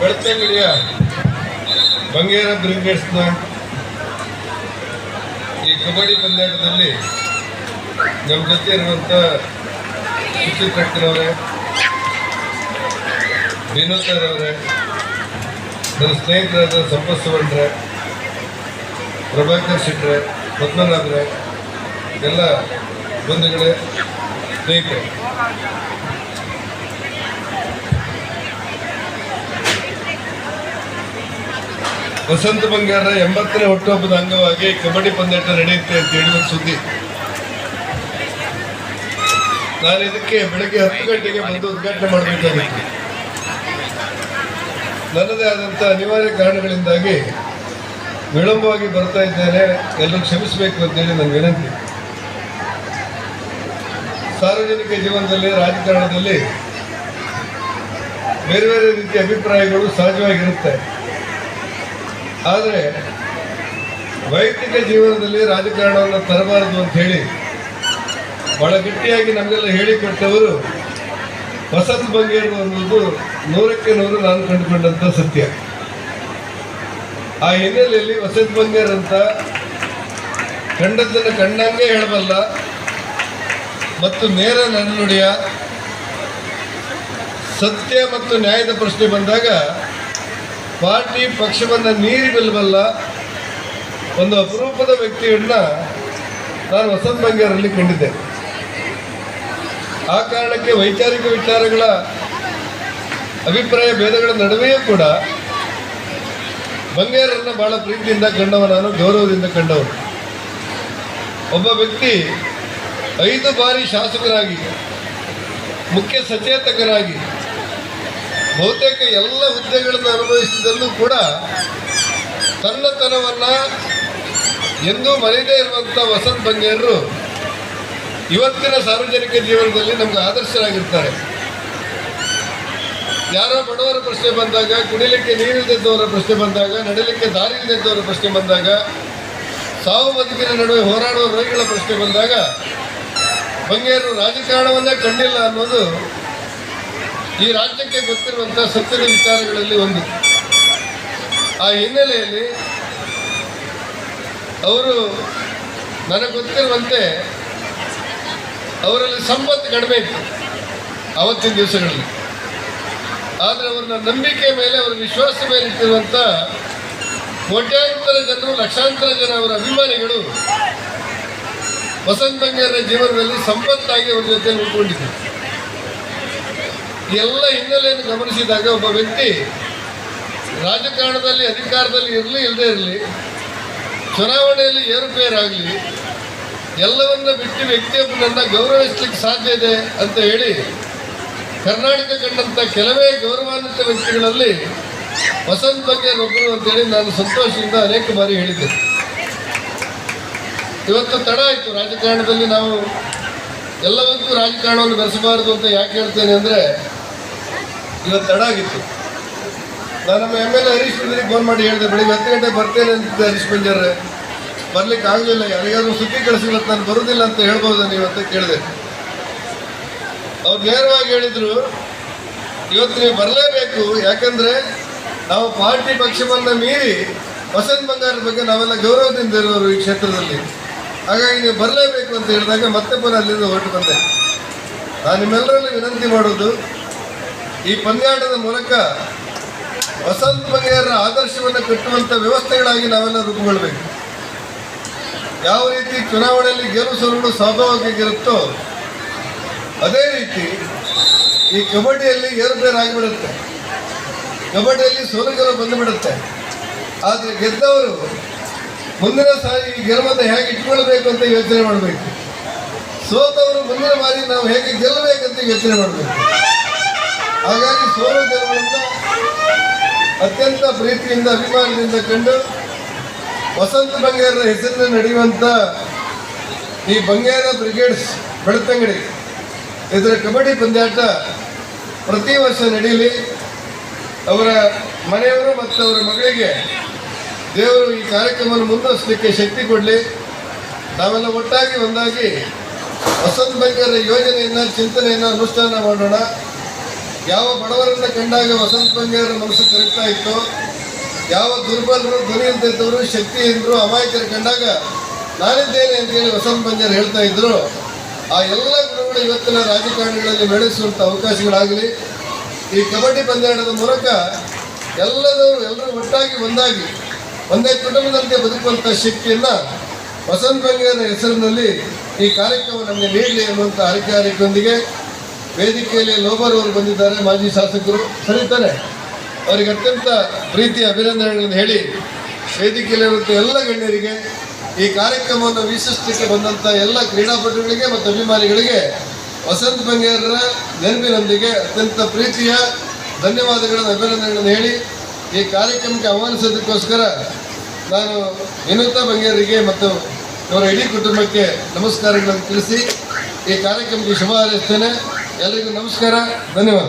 ಬೆಳ್ತಂಗಡಿಯ ಬಂಗೇರ ಬ್ರಿಗೇಡ್ಸ್ನ ಈ ಕಬಡ್ಡಿ ಪಂದ್ಯಾಟದಲ್ಲಿ ನಮ್ಮ ಜೊತೆ ಇರುವಂಥ ಸರ್ ಅವರೇ, ನನ್ನ ಸ್ನೇಹಿತರಾದ ಸಂಪತ್ ಸುವರ್ಣ್ರೆ, ಪ್ರಭಾಕರ್ ಶೆಟ್ರೆ, ಪದ್ಮನಾಭರೇ, ಎಲ್ಲ ಬಂಧುಗಳೇ, ಸ್ನೇಹಿತರೆ. ವಸಂತ ಬಂಗಾರ ಎಂಬತ್ತನೇ ಹುಟ್ಟುಹಬ್ಬದ ಅಂಗವಾಗಿ ಕಬಡ್ಡಿ ಪಂದ್ಯಾಟ ನಡೆಯುತ್ತೆ ಅಂತ ಹೇಳುವ ಸುದ್ದಿ. ನಾನು ಇದಕ್ಕೆ ಬೆಳಗ್ಗೆ ಹತ್ತು ಗಂಟೆಗೆ ಬಂದು ಉದ್ಘಾಟನೆ ಮಾಡಬೇಕಾಗಿತ್ತು. ನನ್ನದೇ ಆದಂಥ ಅನಿವಾರ್ಯ ಕಾರಣಗಳಿಂದಾಗಿ ವಿಳಂಬವಾಗಿ ಬರ್ತಾ ಇದ್ದೇನೆ. ಎಲ್ಲರೂ ಕ್ಷಮಿಸಬೇಕು ಅಂತೇಳಿ ನನ್ನ ವಿನಂತಿ. ಸಾರ್ವಜನಿಕ ಜೀವನದಲ್ಲಿ, ರಾಜಕಾರಣದಲ್ಲಿ ಬೇರೆ ಬೇರೆ ರೀತಿಯ ಅಭಿಪ್ರಾಯಗಳು ಸಹಜವಾಗಿರುತ್ತೆ. ಆದರೆ ವೈಯಕ್ತಿಕ ಜೀವನದಲ್ಲಿ ರಾಜಕಾರಣವನ್ನು ತರಬಾರದು ಅಂತ ಹೇಳಿ ಬಹಳ ಗಟ್ಟಿಯಾಗಿ ನಮಗೆಲ್ಲ ಹೇಳಿಕೊಟ್ಟವರು ವಸಂತ ಬಂಗೇರು ಅನ್ನೋದು ನೂರಕ್ಕೆ ನೂರು ನಾನು ಕಂಡುಕೊಂಡಂಥ ಸತ್ಯ. ಆ ಹಿನ್ನೆಲೆಯಲ್ಲಿ ವಸಂತ ಬಂಗೇರ್ ಅಂತ ಕಂಡದ್ದನ್ನು ಕಂಡಂಗೆ ಹೇಳಬಲ್ಲ ಮತ್ತು ನೇರ ನನ್ನುಡಿಯ ಸತ್ಯ ಮತ್ತು ನ್ಯಾಯದ ಪ್ರಶ್ನೆ ಬಂದಾಗ ಪಾರ್ಟಿ ಪಕ್ಷವನ್ನು ನೀರಿ ಬೆಲ್ಲಬಲ್ಲ ಒಂದು ಅಪರೂಪದ ವ್ಯಕ್ತಿಯನ್ನ ನಾನು ವಸಂತ ಬಂಗೇರಲ್ಲಿ ಕಂಡಿದ್ದೆ. ಆ ಕಾರಣಕ್ಕೆ ವೈಚಾರಿಕ ವಿಚಾರಗಳ ಅಭಿಪ್ರಾಯ ಭೇದಗಳ ನಡುವೆಯೂ ಕೂಡ ಬಂಗೇರನ್ನು ಬಹಳ ಪ್ರೀತಿಯಿಂದ ಕಂಡವ ನಾನು, ಗೌರವದಿಂದ ಕಂಡವನು. ಒಬ್ಬ ವ್ಯಕ್ತಿ ಐದು ಬಾರಿ ಶಾಸಕರಾಗಿ, ಮುಖ್ಯ ಸಚೇತಕರಾಗಿ ಬಹುತೇಕ ಎಲ್ಲ ಹುದ್ದೆಗಳನ್ನು ಅನುಭವಿಸಿದಲ್ಲೂ ಕೂಡ ತನ್ನತನವನ್ನು ಎಂದೂ ಮರೆಯದೇ ಇರುವಂಥ ವಸಂತ ಬಂಗೇರರು ಇವತ್ತಿನ ಸಾರ್ವಜನಿಕ ಜೀವನದಲ್ಲಿ ನಮ್ಗೆ ಆದರ್ಶರಾಗಿರ್ತಾರೆ. ಯಾರೋ ಬಡವರ ಪ್ರಶ್ನೆ ಬಂದಾಗ ಕುಡಿಲಿಕ್ಕೆ ನೀರಿಲ್ಲದಿದ್ದವರ ಪ್ರಶ್ನೆ ಬಂದಾಗ, ನಡಲಿಕ್ಕೆ ದಾರಿ ಇಲ್ಲದಿದ್ದವರ ಪ್ರಶ್ನೆ ಬಂದಾಗ, ಸಾವು ಬದುಕಿನ ನಡುವೆ ಹೋರಾಡುವ ರೋಗಿಗಳ ಪ್ರಶ್ನೆ ಬಂದಾಗ ಬಂಗೇರು ರಾಜಕಾರಣವನ್ನೇ ಕಂಡಿಲ್ಲ ಅನ್ನೋದು ಈ ರಾಜ್ಯಕ್ಕೆ ಗೊತ್ತಿರುವಂಥ ಸತ್ಯದ ವಿಚಾರಗಳಲ್ಲಿ ಒಂದು. ಆ ಹಿನ್ನೆಲೆಯಲ್ಲಿ ಅವರು ನನಗೆ ಗೊತ್ತಿರುವಂತೆ ಅವರಲ್ಲಿ ಸಂಪತ್ತು ಕಡಿಮೆ ಇತ್ತು ಅವತ್ತಿನ ದಿವಸಗಳಲ್ಲಿ. ಆದರೆ ಅವ್ರನ್ನ ನಂಬಿಕೆ ಮೇಲೆ, ಅವರ ವಿಶ್ವಾಸ ಮೇಲೆ ಇಟ್ಟಿರುವಂಥ ಕೋಟ್ಯಾಂತರ ಜನರು, ಲಕ್ಷಾಂತರ ಜನ ಅವರ ಅಭಿಮಾನಿಗಳು ವಸಂತ ಬಂಗಾರ ಜೀವನದಲ್ಲಿ ಸಂಪತ್ತಾಗಿ ಅವ್ರ ಜೊತೆ ಉಳ್ಕೊಂಡಿದ್ರು. ಈ ಎಲ್ಲ ಹಿನ್ನೆಲೆಯನ್ನು ಗಮನಿಸಿದಾಗ ಒಬ್ಬ ವ್ಯಕ್ತಿ ರಾಜಕಾರಣದಲ್ಲಿ, ಅಧಿಕಾರದಲ್ಲಿ ಇರಲಿ ಇಲ್ಲದೆ ಇರಲಿ, ಚುನಾವಣೆಯಲ್ಲಿ ಏರುಪೇರಾಗಲಿ, ಎಲ್ಲವನ್ನ ಬಿಟ್ಟು ವ್ಯಕ್ತಿಯೊಬ್ಬನನ್ನ ಗೌರವಿಸ್ಲಿಕ್ಕೆ ಸಾಧ್ಯ ಇದೆ ಅಂತ ಹೇಳಿ ಕರ್ನಾಟಕ ಕಂಡಂಥ ಕೆಲವೇ ಗೌರವಾನ್ವಿತ ವ್ಯಕ್ತಿಗಳಲ್ಲಿ ವಸಂತ ಬಗ್ಗೆ ಒಬ್ಬರು ಅಂತೇಳಿ ನಾನು ಸಂತೋಷದಿಂದ ಅನೇಕ ಬಾರಿ ಹೇಳಿದ್ದೆ. ಇವತ್ತು ತಡ ಆಯಿತು. ರಾಜಕಾರಣದಲ್ಲಿ ನಾವು ಎಲ್ಲವಂತೂ ರಾಜಕಾರಣವನ್ನು ಬೆರೆಸಬಾರದು ಅಂತ ಯಾಕೆ ಹೇಳ್ತೇನೆ ಅಂದರೆ ಇವತ್ತು ತಡ ಆಗಿತ್ತು. ನಾನು ನಮ್ಮ ಎಂ ಎಲ್ ಎ ಹರೀಶ್ ಬಂದ್ರಿಗೆ ಫೋನ್ ಮಾಡಿ ಹೇಳಿದೆ, ಬೆಳಿಗ್ಗೆ ಹತ್ತು ಗಂಟೆ ಬರ್ತೇನೆ ಅಂತಿದ್ದೆ ಹರೀಶ್ ಬಂಜಾರ್ರೆ ಬರ್ಲಿಕ್ಕೆ ಆಗಲಿಲ್ಲ, ಯಾರಿಗಾದ್ರೂ ಸುದ್ದಿ ಕಳಿಸಿಲ್ಲ ನಾನು ಬರುವುದಿಲ್ಲ ಅಂತ ಹೇಳ್ಬೋದು ನೀವು ಅಂತ ಕೇಳಿದೆ. ಅವ್ರು ನೇರವಾಗಿ ಹೇಳಿದ್ರು, ಇವತ್ತು ನೀವು ಬರಲೇಬೇಕು, ಯಾಕಂದ್ರೆ ನಾವು ಪಾರ್ಟಿ ಪಕ್ಷವನ್ನು ಮೀರಿ ವಸಂತ ಬಂಗಾರದ ಬಗ್ಗೆ ನಾವೆಲ್ಲ ಗೌರವದಿಂದ ಇರೋರು ಈ ಕ್ಷೇತ್ರದಲ್ಲಿ. ಹಾಗಾಗಿ ನೀವು ಬರಲೇಬೇಕು ಅಂತ ಹೇಳಿದಾಗ ಮತ್ತೆ ಪುನಃ ಅಲ್ಲಿಂದ ಹೊರಟು ಬಂದೆ. ನಾನು ನಿಮ್ಮೆಲ್ಲರಲ್ಲಿ ವಿನಂತಿ ಮಾಡೋದು ಈ ಪಂದ್ಯಾಟದ ಮೂಲಕ ವಸಂತ ಬಗೆಯರ ಆದರ್ಶವನ್ನು ಕಟ್ಟುವಂಥ ವ್ಯವಸ್ಥೆಗಳಾಗಿ ನಾವೆಲ್ಲ ರೂಪುಗೊಳ್ಬೇಕು. ಯಾವ ರೀತಿ ಚುನಾವಣೆಯಲ್ಲಿ ಗೆಲುವು ಸೋಲುಗಳು ಸ್ವಾಭಾವಿಕವಾಗಿರುತ್ತೋ ಅದೇ ರೀತಿ ಈ ಕಬಡ್ಡಿಯಲ್ಲಿ ಏರುಪೇರು ಆಗಿಬಿಡುತ್ತೆ. ಕಬಡ್ಡಿಯಲ್ಲಿ ಸೋಲು ಗೆಲುವು ಬಂದುಬಿಡುತ್ತೆ. ಆದರೆ ಗೆದ್ದವರು ಮುಂದಿನ ಸಾರಿ ಈ ಗೆಲುವನ್ನು ಹೇಗೆ ಇಟ್ಕೊಳ್ಬೇಕು ಅಂತ ಯೋಚನೆ ಮಾಡಬೇಕು. ಸೋತವರು ಮುಂದಿನ ಬಾರಿ ನಾವು ಹೇಗೆ ಗೆಲ್ಲಬೇಕಂತ ಯೋಚನೆ ಮಾಡಬೇಕು. ಹಾಗಾಗಿ ಸೋಲು ಅತ್ಯಂತ ಪ್ರೀತಿಯಿಂದ, ಅಭಿಮಾನದಿಂದ ಕಂಡು ವಸಂತ ಬಂಗೇರ ಹೆಸರಿನ ನಡೆಯುವಂಥ ಈ ಬಂಗೇರ ಬ್ರಿಗೇಡ್ಸ್ ಬೆಳತಂಗಡಿ ಇದರ ಕಬಡ್ಡಿ ಪಂದ್ಯಾಟ ಪ್ರತಿ ವರ್ಷ ನಡೀಲಿ ಅವರ ಮನೆಯವರು ಮತ್ತು ಅವರ ಮಗಳಿಗೆ ದೇವರು ಈ ಕಾರ್ಯಕ್ರಮವನ್ನು ಮುಂದುವರಿಸಲಿಕ್ಕೆ ಶಕ್ತಿ ಕೊಡಲಿ. ನಾವೆಲ್ಲ ಒಟ್ಟಾಗಿ ಒಂದಾಗಿ ವಸಂತ ಬಂಗೇರ ಯೋಜನೆಯನ್ನು, ಚಿಂತನೆಯನ್ನು, ಅನುಷ್ಠಾನ ಮಾಡೋಣ. ಯಾವ ಬಡವರನ್ನ ಕಂಡಾಗ ವಸಂತ ಬಂಗಾರ ಮನಸ್ಸು ಕರಗ್ತಾ ಇತ್ತು, ಯಾವ ದುರ್ಬಲರು, ಧ್ವನಿ ಇದ್ದವರು ಶಕ್ತಿ ಎಂದರು ಅಮಾಯಕರು ಕಂಡಾಗ ನಾನಿದ್ದೇನೆ ಅಂತೇಳಿ ವಸಂತ ಬಂಜಾರ್ ಹೇಳ್ತಾ ಇದ್ರು. ಆ ಎಲ್ಲ ಗುಣಗಳು ಇವತ್ತಿನ ರಾಜಕಾರಣಿಗಳಲ್ಲಿ ಬೆಳೆಸುವಂಥ ಅವಕಾಶಗಳಾಗಲಿ, ಈ ಕಬಡ್ಡಿ ಪಂದ್ಯಾಟದ ಮೂಲಕ ಎಲ್ಲದವರು ಎಲ್ಲರೂ ಒಟ್ಟಾಗಿ ಒಂದಾಗಿ, ಒಂದೇ ಕುಟುಂಬದಂತೆ ಬದುಕುವಂಥ ಶಕ್ತಿಯನ್ನ ವಸಂತ ಬಂಗಾರ ಹೆಸರಿನಲ್ಲಿ ಈ ಕಾರ್ಯಕ್ರಮ ನಮಗೆ ನೀಡಲಿ ಅನ್ನುವಂಥ ಅಧಿಕಾರಿಗಳೊಂದಿಗೆ ವೇದಿಕೆಯಲ್ಲಿ ಲೋಬರ್ ಅವರು ಬಂದಿದ್ದಾರೆ, ಮಾಜಿ ಶಾಸಕರು. ಸರಿತಾರೆ ಅವರಿಗೆ ಅತ್ಯಂತ ಪ್ರೀತಿಯ ಅಭಿನಂದನೆಗಳನ್ನು ಹೇಳಿ ವೇದಿಕೆಯಲ್ಲಿರುವಂಥ ಎಲ್ಲ ಗಣ್ಯರಿಗೆ ಈ ಕಾರ್ಯಕ್ರಮವನ್ನು ವೀಕ್ಷಿಸಲಿಕ್ಕೆ ಬಂದಂಥ ಎಲ್ಲ ಕ್ರೀಡಾಪಟುಗಳಿಗೆ ಮತ್ತು ಅಭಿಮಾನಿಗಳಿಗೆ ವಸಂತ ಬಂಗೇರರ ನೆನಪಿನೊಂದಿಗೆ ಅತ್ಯಂತ ಪ್ರೀತಿಯ ಧನ್ಯವಾದಗಳನ್ನು, ಅಭಿನಂದನೆಗಳನ್ನು ಹೇಳಿ ಈ ಕಾರ್ಯಕ್ರಮಕ್ಕೆ ಆಹ್ವಾನಿಸೋದಕ್ಕೋಸ್ಕರ ನಾನು ವಿನೂತ ಬಂಗೇರಿಗೆ ಮತ್ತು ಅವರ ಇಡೀ ಕುಟುಂಬಕ್ಕೆ ನಮಸ್ಕಾರಗಳನ್ನು ತಿಳಿಸಿ ಈ ಕಾರ್ಯಕ್ರಮಕ್ಕೆ ಶುಭ ಹಾರೈಸ್ತೇನೆ. ಎಲ್ಲರಿಗೂ ನಮಸ್ಕಾರ ಧನ್ಯವಾದ.